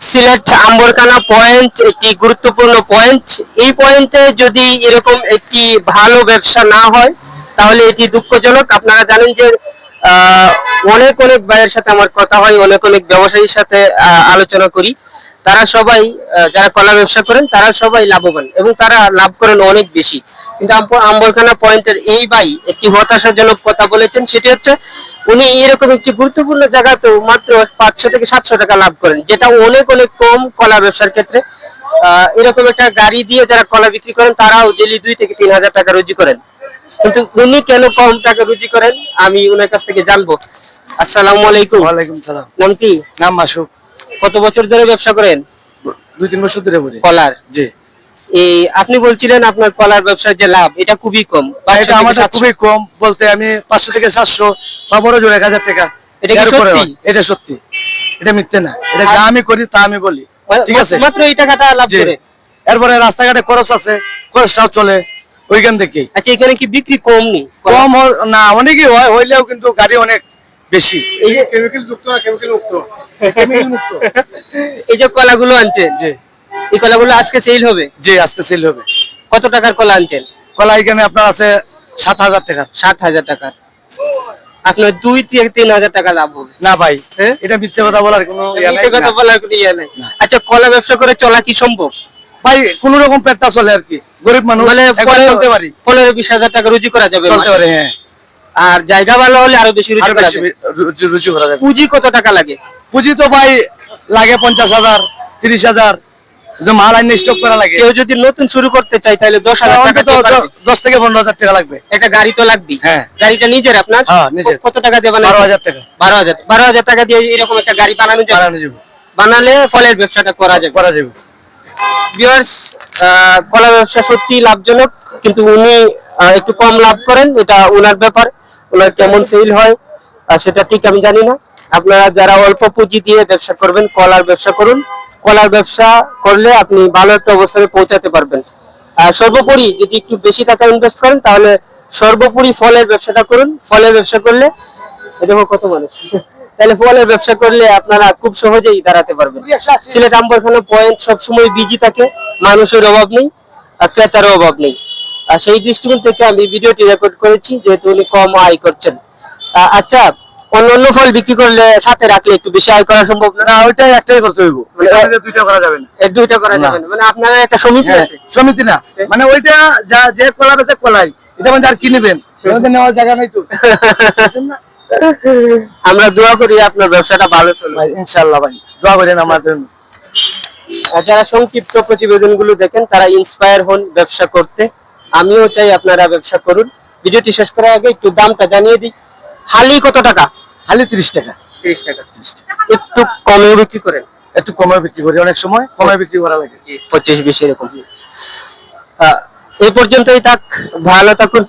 Sylhet Ambarkhana point, একটি গুরুত্বপূর্ণ point. এই পয়েন্টে যদি এরকম একটি ভালো ব্যবসা না হয়, তাহলে এটি দুঃখজনক। আপনারা জানেন যে অনেক অনেক ভাইয়ের সাথে আমার কথা হয়, অনেক অনেক ব্যবসায়ীর সাথে আলোচনা করি। তারা সবাই যারা কলা ব্যবসা করেন, তারা সবাই লাভবান এবং তারা লাভ করেন অনেক বেশি। কিন্তু আম্ব- আম্বরখানা পয়েন্টের এই ভাই একটি হতাশাজনক কথা বলেছেন সেটি হচ্ছে উনি এরকম একটি গুরুত্বপূর্ণ জায়গাতেও মাত্র পাঁচশো থেকে সাতশো টাকা লাভ করেন যেটা অনেক অনেক কম কলা ব্যবসার ক্ষেত্রে। আহ, এরকম একটা গাড়ি দিয়ে যারা কলা বিক্রি করেন তারাও ডেলি দুই থেকে তিন হাজার টাকা রুজি করেন। কিন্তু উনি কেন কম টাকা রুজি করেন আমি উনার কাছ থেকে জানব। আসসালামু আলাইকুম। ওয়ালাইকুম সালাম। নাম কি? নাম মাসুক কত বছর ধরে ব্যবসা করেন? দুই তিন বছর ধরে কলার? জি। এই আপনি বলছিলেন আপনার কলার ব্যবসার যে লাভ এটা খুবই কম এটা থেকে খুবই কম বলতে আমি পাঁচশো থেকে সাতশো বা বড় জোর এক হাজার টাকা। এটা সত্যি? এটা সত্যি। এটা মিথ্যে না। এটা যা আমি করি তা আমি বলি। ঠিক আছে? মাত্র এই টাকাটা লাভ করে? এরপরে রাস্তাঘাটে খরচ আছে খরচটাও চলে ওইখান থেকে আচ্ছা এখানে কি বিক্রি কম নেই? কম না অনেকই হয় হইলেও কিন্তু গাড়ি অনেক বেশি। এই যে কেমিক্যাল যুক্ত না কেমিক্যাল মুক্ত। এই যে কলাগুলো আনছেন জি। এই কলাগুলো আজকে সেল হবে? জি আজকে সেল হবে। কত টাকার কলা আনছেন? কলা এখানে আপনার আছে সাত হাজার টাকা। সাত হাজার টাকার। আপনার দুই থেকে তিন হাজার টাকা লাভ হবে। না ভাই হ্যাঁ? এটা মিথ্যে কথা বলার কোনো মিথ্যে কথা বলার কোনো ইয়ে নাই। আচ্ছা কলা ব্যবসা করে চলা কি সম্ভব? ভাই কোন রকম পেটটা চলে আর কি। গরিব মানুষ মানে চলতে পারি। পনেরো বিশ হাজার টাকা রুজি করা যাবে চলতে পারে হ্যাঁ। আর জায়গা ভালো হলে আরও বেশি রুজি করা যাবে। রুচি- রুচি করা যাবে। পুঁজি কত টাকা লাগে? পুঁজি তো ভাই লাগে পঞ্চাশ হাজার তিরিশ হাজার। মাল আইনে স্টক করা লাগে। কেউ যদি নতুন শুরু করতে চায় তাহলে দশ হাজার টাকা অন্তত দিয়ে পারবে। দ- দশ থেকে পনেরো হাজার টাকা লাগবে। একটা গাড়ি তো লাগবেই। হ্যাঁ। গাড়িটা নিজের আপনার? নিজের। ক- কত টাকা দিয়ে বারো হাজার টাকা। বারো হাজার। বারো হাজার টাকা দিয়ে এরকম একটা গাড়ি বানানো যাবে? যাবে। বানালে ফলের ব্যবসাটা করা যাবে। করা যাবে। ভিউয়ার্স কলা ব্যবসা সত্যি লাভজনক কিন্তু উনি একটু কম লাভ করেন এটা ওনার ব্যাপার। ওনার কেমন সেল হয় সেটা ঠিক আমি জানি না। আপনারা যারা অল্প পুঁজি দিয়ে ব্যবসা করবেন কলার ব্যবসা করুন। কলার ব্যবসা করলে আপনি ভালো একটা অবস্থানে পৌঁছাতে পারবেন। আর সর্বোপরি যদি একটু বেশি টাকা ইনভেস্ট করেন, তাহলে সর্বোপরি ফলের ব্যবসাটা করুন। ফলের ব্যবসা করলে দেখো কত মানুষ। তাহলে ফলের ব্যবসা করলে আপনারা খুব সহজেই দাঁড়াতে পারবেন। সিলেট আম্বরখানা পয়েন্ট সবসময় বিজি থাকে, মানুষের অভাব নেই, আর ক্রেতারও অভাব নেই। আর সেই দৃষ্টিকোণ থেকে আমি ভিডিওটি রেকর্ড করেছি, যেহেতু উনি কম আয় করছেন। আচ্ছা অন্য অন্য ফল বিক্রি করলে সাথে রাখলে একটু বেশি আয় করা সম্ভব না? ওইটাই একটাই করতে হইব। মানে দুইটা করা যাবে না। এক দুইটা করা যাবে না। মানে আপনার একটা সমিতি হ্যাঁ, আছে। সমিতি না। মানে ওইটা যা যে কলা বেচে কলাই এটা মানে আর কি নেবেন? নেওয়ার জায়গা নাই তো। আমরা দোয়া করি আপনার ব্যবসাটা ভালো চলবে ইনশাআল্লাহ ভাই দোয়া করেন আমাদের আর যারা সংক্ষিপ্ত প্রতিবেদনগুলো দেখেন তারা ইন্সপায়ার হন ব্যবসা করতে। আমিও চাই আপনারা ব্যবসা করুন। ভিডিওটি শেষ করার আগে একটু দামটা জানিয়ে দিই। হালি কত টাকা? খালি তিরিশ টাকা। তিরিশ টাকা। একটু কমে বিক্রি করেন। একটু কমে বিক্রি করি। অনেক সময় কমে বিক্রি করা লাগে পঁচিশ বিশ এরকম। এই পর্যন্তই থাক। ভালো থাকুন।